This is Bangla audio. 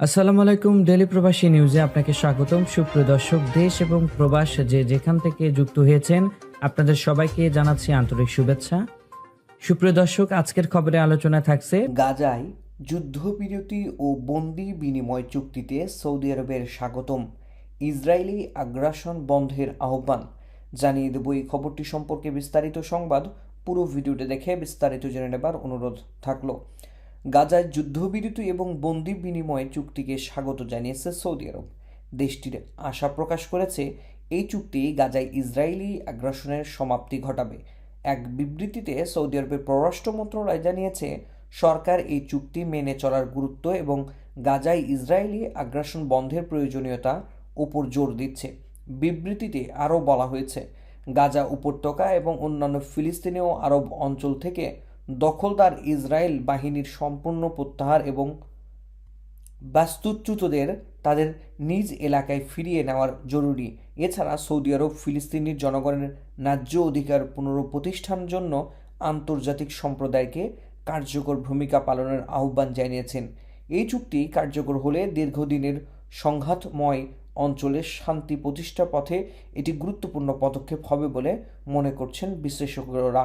আসসালামু আলাইকুম ডেলি প্রবাসী নিউজে আপনাকে স্বাগতম। সুপ্রিয় দর্শক, দেশ এবং প্রবাস যে যেখান থেকে যুক্ত হয়েছেন, আপনাদের সবাইকে জানাচ্ছি আন্তরিক শুভেচ্ছা। সুপ্রিয় দর্শক, আজকের খবরে আলোচনা থাকছে গাজায় যুদ্ধবিরতি ও বন্দি বিনিময় চুক্তিতে সৌদি আরবের স্বাগতম। ইসরায়েলি আগ্রাসন বন্ধের আহ্বান। জানিয়ে দেব এই খবরটি সম্পর্কে বিস্তারিত সংবাদ। পুরো ভিডিওটি দেখে বিস্তারিত জেনে নেবার অনুরোধ থাকল। গাজায় যুদ্ধবিরতি এবং বন্দি বিনিময় চুক্তিকে স্বাগত জানিয়েছে সৌদি আরব। দেশটির আশা প্রকাশ করেছে, এই চুক্তি গাজায় ইসরায়েলি আগ্রাসনের সমাপ্তি ঘটাবে। এক বিবৃতিতে সৌদি আরবের পররাষ্ট্র মন্ত্রণালয় জানিয়েছে, সরকার এই চুক্তি মেনে চলার গুরুত্ব এবং গাজায় ইসরায়েলি আগ্রাসন বন্ধের প্রয়োজনীয়তা উপর জোর দিচ্ছে। বিবৃতিতে আরও বলা হয়েছে, গাজা উপত্যকা এবং অন্যান্য ফিলিস্তিনীয় আরব অঞ্চল থেকে দখলদার ইসরায়েল বাহিনীর সম্পূর্ণ প্রত্যাহার এবং বাস্তুচ্যুতদের তাদের নিজ এলাকায় ফিরিয়ে নেওয়ার জরুরি। এছাড়া সৌদি আরব ফিলিস্তিনির জনগণের ন্যায্য অধিকার পুনরুপ্রতিষ্ঠার জন্য আন্তর্জাতিক সম্প্রদায়কে কার্যকর ভূমিকা পালনের আহ্বান জানিয়েছেন। এই চুক্তি কার্যকর হলে দীর্ঘদিনের সংঘাতময় অঞ্চলে শান্তি প্রতিষ্ঠা পথে এটি গুরুত্বপূর্ণ পদক্ষেপ হবে বলে মনে করছেন বিশেষজ্ঞরা